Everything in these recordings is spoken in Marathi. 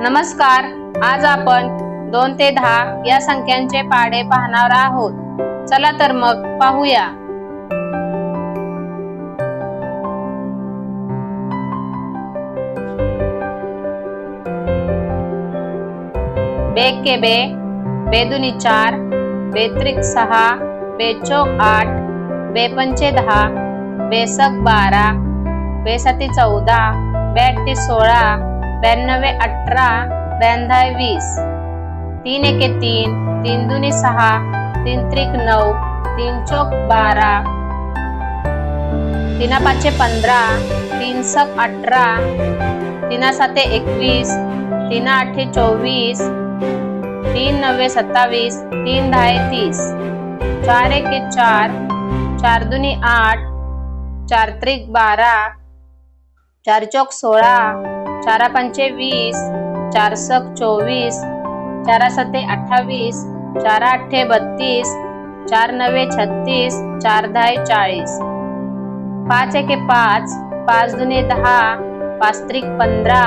नमस्कार. आज आपण दोन ते दहा या संख्यांचे पाढे पाहणार आहोत. चला तर मग पाहूया. बे के बे बेदुनी चार बेत्रिक सहा बेचोक आठ बेपंचे दहा बेसक बारा बेसती चौदा ब्याऐंशी सोळा ब्याण्णवे अठरा ब्याण्णव वीस. तीन एके तीन तीन दुनी सहा तीन त्रिक नऊ तीन चौक बारा. तीना पाचशे पंधरा तीन सक अठरा. तीना साते एकवीस तीना आठे चोवीस. तीन नव्वे सत्तावीस तीन दहा तीस. चार एके चार चार दुनी आठ चार त्रिक बारा. चार चौक सोळा. चारा पंचे वीस चार सक चोवीस चारा सते अठ्ठावीस चार अठ्ठे बत्तीस चार नवे छत्तीस चार दहा चाळीस. पाच एके पाच पाच दुने दहा पाच त्रिक पंधरा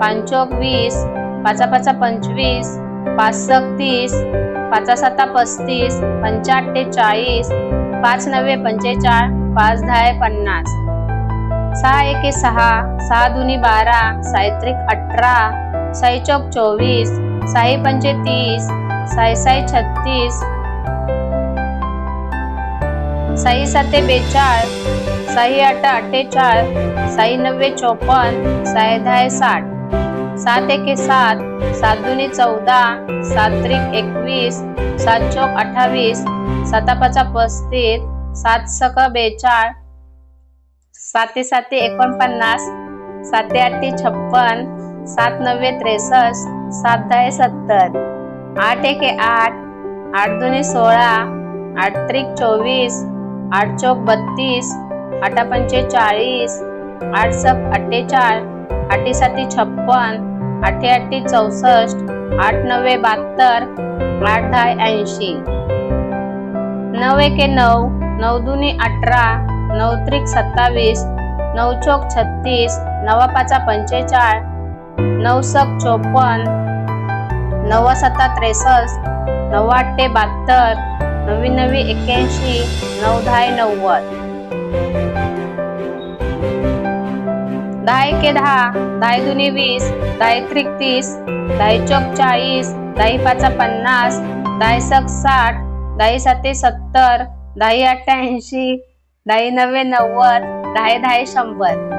पाचोक वीस पाचा पाचा पंचवीस पाच सक तीस पाचा सता पस्तीस पंचाट्टे चाळीस पाच नव्वे पंचेचाळ पाच दहा पन्नास. सहा एके सहा सहा दुनी बारा सायत्रिक अठरा साई चौक चोवीस साई पंचे तीस साई साई छत्तीस साई साते बेचाळ साई आठ अठ्ठेचाळ साई नव्वे चोपन्न साई दहा साठ सात एके सात सात दुनी चौदा सात त्रिक एकवीस सात चौक अठ्ठावीस सातापाचा पस्तीस सात सक बेचाळ साते साते एकोणपन्नास साते आठे छप्पन सात नव्वे त्रेसष्ट सात दहा सत्तर आठ एके आठ आठ दोन्ही सोळा आठ त्रिक चोवीस आठ चौक बत्तीस आठा पंचे चाळीस आठ सप अठ्ठेचाळ आठी साती छप्पन आठे आठी चौसष्ट आठ नव्वे बहात्तर आठ दहा ऐंशी. नऊ एके नऊ नऊ दुनी अठरा नऊ त्रिक सत्तावीस नऊ चौक छत्तीस नवा पाचा पंचेचाळ नऊ सक चोपन्न नव्वा सत्ता त्रेसष्ट नऊ आठे बहात्तर नवी नवी एक्क्याऐंशी नऊ दहा नव्वद. दहा एके दहा दहा दुने वीस दहा त्रिक तीस दहा चौक चाळीस दहा पाचा पन्नास दहा सक साठ दहा साते सत्तर दहा अठ्ठ्याऐंशी दहा नव्वे नव्वद दहा दहा शंभर.